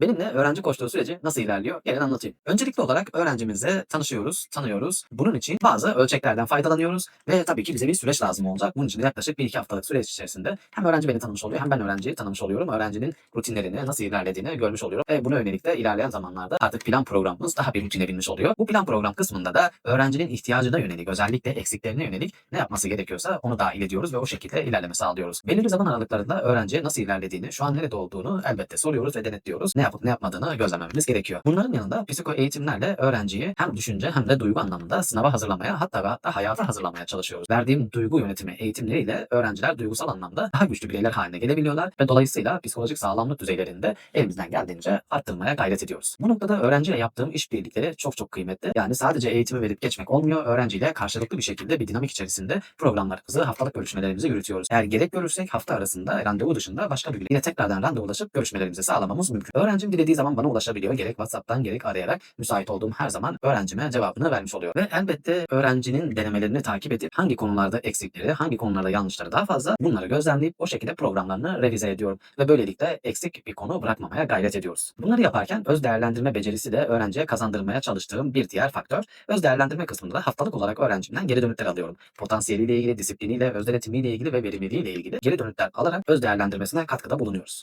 Benimle öğrenci koştuğu süreci nasıl ilerliyor? Gelin anlatayım. Öncelikli olarak öğrencimizle tanışıyoruz, tanıyoruz. Bunun için bazı ölçeklerden faydalanıyoruz ve tabii ki bize bir süreç lazım olacak. Bunun için yaklaşık 1-2 haftalık süreç içerisinde hem öğrenci beni tanımış oluyor hem ben öğrenciyi tanımış oluyorum. Öğrencinin rutinlerini nasıl ilerlediğini görmüş oluyorum ve buna yönelik de ilerleyen zamanlarda artık plan programımız daha bir rutine binmiş oluyor. Bu plan program kısmında da öğrencinin ihtiyacına yönelik özellikle eksiklerine yönelik ne yapması gerekiyorsa onu dahil ediyoruz ve o şekilde ilerleme sağlıyoruz. Belirli zaman aralıklarında öğrenciye nasıl ilerlediğini, şu an nerede olduğunu elbette soruyoruz ve denetliyoruz. Ne yapıp ne yapmadığını gözlemlememiz gerekiyor. Bunların yanında psiko eğitimlerle öğrenciyi hem düşünce hem de duygu anlamında sınava hazırlamaya hatta ve hatta hayata hazırlamaya çalışıyoruz. Verdiğim duygu yönetimi eğitimleriyle öğrenciler duygusal anlamda daha güçlü bireyler haline gelebiliyorlar ve dolayısıyla psikolojik sağlamlık düzeylerini de elimizden geldiğince arttırmaya gayret ediyoruz. Bu noktada öğrenciyle yaptığım işbirlikleri çok çok kıymetli. Yani sadece eğitimi verip geçmek olmuyor. Öğrenciyle karşılıklı bir şekilde bir dinamik içerisinde programlarımızı, haftalık görüşmelerimizi yürütüyoruz. Eğer gerek görürsek hafta arasında randevu dışında başka bir gün yine tekrardan randevulaşıp görüşmelerimizi sağlamamız mümkün. Öğrencim dilediği zaman bana ulaşabiliyor. Gerek WhatsApp'tan gerek arayarak müsait olduğum her zaman öğrencime cevabını vermiş oluyor. Ve elbette öğrencinin denemelerini takip edip hangi konularda eksikleri, hangi konularda yanlışları daha fazla bunları gözlemleyip o şekilde programlarını revize ediyorum. Ve böylelikle eksik bir konu bırakmamaya gayret ediyoruz. Bunları yaparken öz değerlendirme becerisi de öğrenciye kazandırmaya çalıştığım bir diğer faktör. Öz değerlendirme kısmında da haftalık olarak öğrencimden geri dönütler alıyorum. Potansiyeliyle ilgili, disipliniyle, öz denetimiyle ilgili ve verimliliğiyle ilgili geri dönütler alarak öz değerlendirmesine katkıda bulunuyoruz.